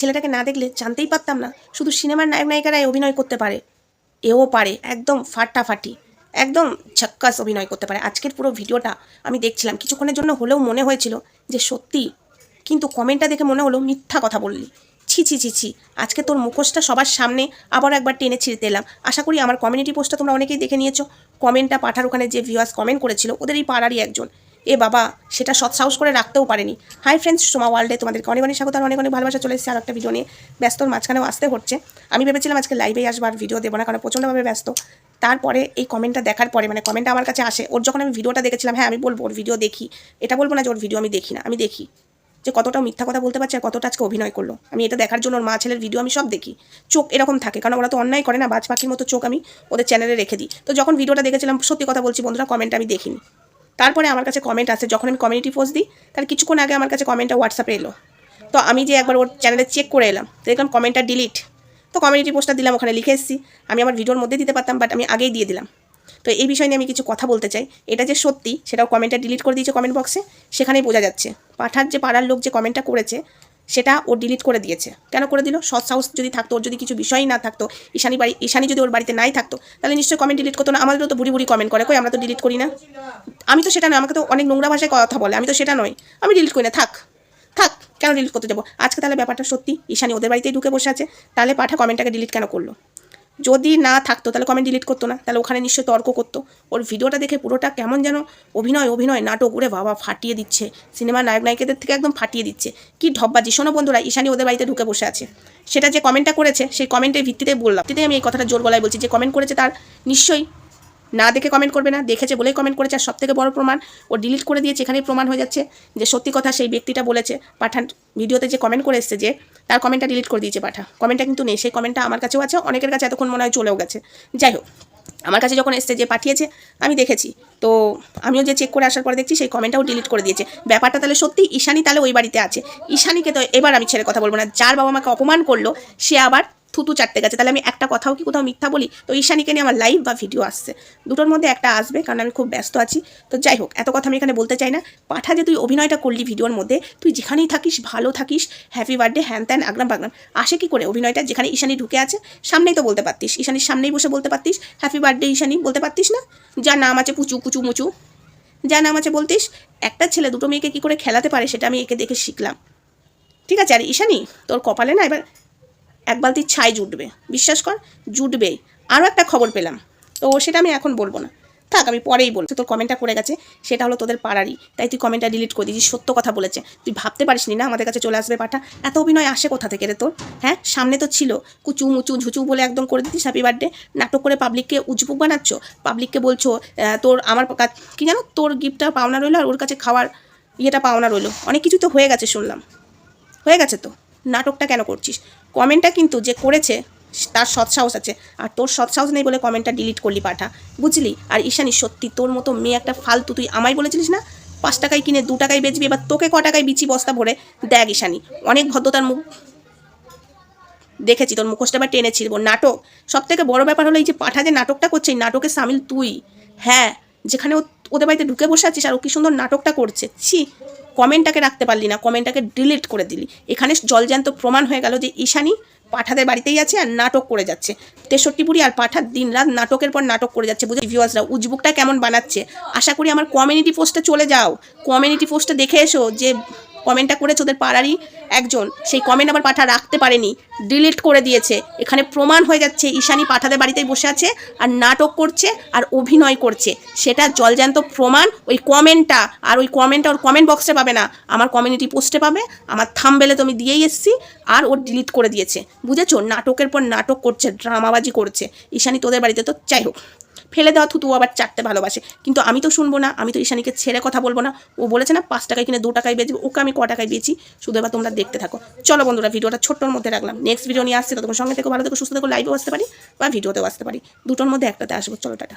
ছেলেটাকে না দেখলে জানতেই পারতাম না। শুধু সিনেমার নায়ক নায়িকারাই অভিনয় করতে পারে। এও পারে। একদম ফাটাফাটি। একদম ঝক্কাস অভিনয় করতে পারে। আজকের পুরো ভিডিওটা আমি দেখছিলাম। কিছুক্ষণের জন্য হলেও মনে হয়েছিল যে সত্যি। কিন্তু কমেন্টটা দেখে মনে হলো মিথ্যা কথা বললি। ছি ছি ছি ছি। আজকে তোর মুখোশটা সবার সামনে আবার একবার টেনে ছিঁড়তে এলাম। আশা করি আমার কমিউনিটি পোস্টটা তোমরা অনেকেই দেখে নিয়েছো। কমেন্টটা পাঠার ওখানে যে ভিউয়ার্স কমেন্ট করেছিল ওদের এই পাড়ারই একজন। এ বাবা, সেটা সৎসাহস করে রাখতেও পারেনি। হাই ফ্রেন্ডস সোমা ওয়ার্ল্ডে তোমাদেরকে অনেক অনেক স্বাগত, আর অনেক অনেক ভালোবাসা চলে এসেছে আর একটা ভিডিও নিয়ে। ব্যস্তর মাঝখানেও আসতে হচ্ছে। আমি ভেবেছিলাম আজকে লাইভে আর ভিডিও দেবো না, কারণ প্রচণ্ডভাবে ব্যস্ত। তারপরে এই কমেন্টটা দেখার পরে মানে কমেন্টটা আমার কাছে আসে, ওর যখন আমি ভিডিওটা দেখেছিলাম হ্যাঁ আমি বলব ওর ভিডিও দেখি। এটা বলব না যে ওর ভিডিও আমি দেখি না, আমি দেখি। যে কতটা মিথ্যা কথা বলতে পারছে আর কতটা আজকে অভিনয় করল। আমি এটা দেখার জন্য ওর মা, ছেলের ভিডিও আমি সব দেখি। চোখ এরকম থাকে, কারণ ওরা তো অন্যায় করে না বাজ পাখির মতো চোখ আমি ওদের চ্যানেলে রেখে দিই। তো যখন ভিডিওটা দেখেছিলাম, সত্যি কথা বলছি বন্ধুরা কমেন্ট আমি দেখিনি। তারপরে আমার কাছে কমেন্ট আসে, যখন আমি কমিউনিটি পোস্ট দিই তার কিছুক্ষণ আগে আমার কাছে কমেন্টটা হোয়াটসঅ্যাপে এলো। তো আমি যে একবার ওর চ্যানেলে চেক করে এলাম দেখলাম কমেন্টটা ডিলিট তো কমিউনিটি পোস্টটা দিলাম, ওখানে লিখে এসেছি। আমি আমার ভিডিওর মধ্যে দিতে পারতাম বাট আমি আগেই দিয়ে দিলাম। তো এই বিষয় নিয়ে আমি কিছু কথা বলতে চাই। এটা যে সত্যি, সেটাও কমেন্টটা ডিলিট করে দিয়েছে কমেন্ট বক্সে সেখানেই বোঝা যাচ্ছে। পাঠার যে পাড়ার লোক যে কমেন্টটা করেছে সেটা ও ডিলিট করে দিয়েছে। কেন করে দিল? সৎ সাহস যদি থাকতো, ওর যদি কিছু বিষয়ই না থাকতো, ঈশানি বাড়ি, ঈশানি যদি ওর বাড়িতে নাই থাকতো, তাহলে নিশ্চয়ই কমেন্ট ডিলিট করতো না? আমাদেরও তো বুড়ি বুড়ি কমেন্ট করে। কই, আমরা তো ডিলিট করি না? আমি তো সেটা নয়, আমাকে তো অনেক নোংরা ভাষায় কথা বলে। আমি তো সেটা নয়। আমি ডিলিট করি না। থাক থাক, কেন ডিলিট করতে যাব? আজকে তাহলে ব্যাপারটা সত্যি? ঈশানি ওদের বাড়িতেই ঢুকে বসে আছে। তাহলে পাঠা কমেন্টটাকে ডিলিট কেন করল? যদি না থাকতো, তাহলে কমেন্ট ডিলিট করতো না, তাহলে ওখানে নিশ্চয়ই তর্ক করতো। ওর ভিডিওটা দেখে পুরোটা কেমন যেন অভিনয় অভিনয়, নাটক উড়ে বাবা, ফাটিয়ে দিচ্ছে। সিনেমার নায়ক, নায়িকাদের থেকে একদম ফাটিয়ে দিচ্ছে। কি ঢব্বাজি শোনো বন্ধুরা, ঈশানি ওদের বাড়িতে ঢুকে বসে আছে। সেটা যে কমেন্টটা করেছে, সেই কমেন্টের ভিত্তিতে বললাম। ভিত্তিতে আমি এই কথাটা জোর গলায় বলছি। যে কমেন্ট করেছে তার, নিশ্চয়ই না দেখে কমেন্ট করবে না, দেখেছে বলেই কমেন্ট করেছে। আর সবথেকে বড় প্রমাণ, ও ডিলিট করে দিয়েছে, এখানেই প্রমাণ হয়ে যাচ্ছে যে সত্যি কথা সেই ব্যক্তিটা বলেছে। পাঠান, ভিডিওতে যে কমেন্ট করে এসছে যে তার কমেন্টটা ডিলিট করে দিয়েছে পাঠা। কমেন্টটা কিন্তু নেই, সেই কমেন্টটা আমার কাছেও আছে, অনেকের কাছে এতক্ষণ মনে হয় চলেও গেছে। যাই হোক, আমার কাছে যখন এসছে যে পাঠিয়েছে, আমি দেখেছি। তো আমিও যে চেক করে আসার পরে দেখছি, সেই কমেন্টটাও ডিলিট করে দিয়েছে। ব্যাপারটা তাহলে সত্যি ঈশানি তাহলে ওই বাড়িতে আছে। ঈশানীকে তো এবার আমি ছেড়ে কথা বলব না। যার বাবা মাকে অপমান করল, সে আবার থুতু চারটে গেছে। তাহলে আমি একটা কথাও কি কোথাও মিথ্যা বলি? তো ঈশানীকে নিয়ে আমার লাইভ বা ভিডিও আসছে। দুটোর মধ্যে একটা আসবে, কারণ আমি খুব ব্যস্ত আছি। তো যাই হোক, এত কথা আমি এখানে বলতে চাই না। পাঠা, যে তুই অভিনয়টা করলি ভিডিওর মধ্যে, তুই যেখানেই থাকিস, ভালো থাকিস হ্যাপি বার্থডে হ্যান ত্যান, আগ্রাম বাগরাম, আসে কি করে অভিনয়টা? যেখানে ঈশানী ঢুকে আছে, সামনেই তো বলতে পারতিস। ঈশানীর সামনেই বসে বলতে পারতিস হ্যাপি বার্থডে ঈশানী, বলতে পারতিস না? যা নাম আছে পুচু, কুচু, মুচু। যা নাম আছে বলতিস, একটা ছেলে দুটো মেয়েকে কী করে খেলাতে পারে সেটা আমি একে দেখে শিখলাম। ঠিক আছে, আর ঈশানী, তোর কপালে না এবার এক বালতি ছাই জুটবে। বিশ্বাস কর, জুটবেই। আরও একটা খবর পেলাম। তো সেটা আমি এখন বলব না। থাক, আমি পরেই বলছি। তোর কমেন্টটা করে গেছে, সেটা হলো তোদের পাড়ারই। তাই তুই কমেন্টটা ডিলিট করে দিয়েছিস সত্য কথা বলেছে। তুই ভাবতে পারিস নি আমাদের কাছে চলে আসবে পাঠা? এত অভিনয় আসে কোথা থেকে রে তোর? হ্যাঁ সামনে তো ছিল। কুচু মুচু ঝুচু বলে একদম করে দিতিস হ্যাপি বার্থডে নাটক করে পাবলিককে উজবুক বানাচ্ছ? পাবলিককে বলছো তোর আমার কি জানো? তোর গিফটটা পাওনা রইল আর ওর কাছে খাওয়ার ইয়েটা পাওনা রইল। অনেক কিছু তো হয়ে গেছে শুনলাম। হয়ে গেছে তো। নাটকটা কেন করছিস? কমেন্টটা কিন্তু যে করেছে, তার সৎসাহস আছে। আর তোর সৎসাহস নেই বলে কমেন্টটা ডিলিট করলি পাঠা। বুঝলি? আর ঈশানি, সত্যি তোর মতো মেয়ে একটা ফালতু তুই আমায় বলেছিলিস না? পাঁচ টাকায় কিনে দু টাকায় বেচবি, এবার তোকে ক টাকায় বিচি বস্তা ভরে? দেখ ঈশানি, অনেক ভদ্রতার মুখ দেখেছি, তোর মুখোশটা টেনে ছিড়বো। নাটক সব থেকে বড় ব্যাপার হলো এই যে পাঠা যে নাটকটা করছে, এই নাটকে সামিল তুই। হ্যাঁ যেখানে ওদের বাড়িতে ঢুকে বসে আছিস, আর ও কি সুন্দর নাটকটা করছে। ছি কমেন্টটাকে রাখতে পারলি না, কমেন্টটাকে ডিলিট করে দিলি। এখানে জলজ্যান্ত প্রমাণ হয়ে গেল যে ঈশানি পাঠাদের বাড়িতেই আছে আর নাটক করে যাচ্ছে। তেষট্টি বুড়ি আর পাঠার দিন রাত নাটকের পর নাটক করে যাচ্ছে। বুঝে ভিউয়ার্সরা উজবুকটা কেমন বানাচ্ছে? আশা করি আমার কমিউনিটি পোস্টে চলে যাও। কমিউনিটি পোস্টে দেখে এসো যে কমেন্টটা করেছে ওদের পাড়ারই একজন সেই কমেন্ট আবার পাঠা রাখতে পারেনি ডিলিট করে দিয়েছে। এখানে প্রমাণ হয়ে যাচ্ছে, ঈশানী পাঠাদের বাড়িতেই বসে আছে আর নাটক করছে আর অভিনয় করছে। সেটা জলজ্যান্ত প্রমাণ, ওই কমেন্টটা আর ওই কমেন্টটা ওর কমেন্ট বক্সে পাবে না। আমার কমিউনিটি পোস্টে পাবে, আমার থামবেলে তো আমি দিয়েই এসেছি আর ওর ডিলিট করে দিয়েছে। বুঝেছ? নাটকের পর নাটক করছে ড্রামাবাজি করছে। ঈশানী তোদের বাড়িতে তো যাই হোক। ফেলে দেওয়া থুতু আবার চারটে ভালোবাসে। কিন্তু আমি তো শুনব না, আমি তো ঈশানীকে ছেড়ে কথা বলব না। ও বলেছে না, পাঁচ টাকায় কিনে দু টাকায় বেচবে, ওকে আমি ক টাকায় বেচি? শুধু এবার তোমরা দেখতে থাকো। চলো বন্ধুরা, ভিডিওটা ছোট্টর মধ্যে রাখলাম। নেক্সট ভিডিও নিয়ে আসছে। ততক্ষণ সঙ্গে থেকে, ভালো থেকো, সুস্থ থেকো লাইভেও আসতে পারি বা ভিডিওতেও আসতে পারি। দুটোর মধ্যে একটাতে আসব। চলো, টাটা।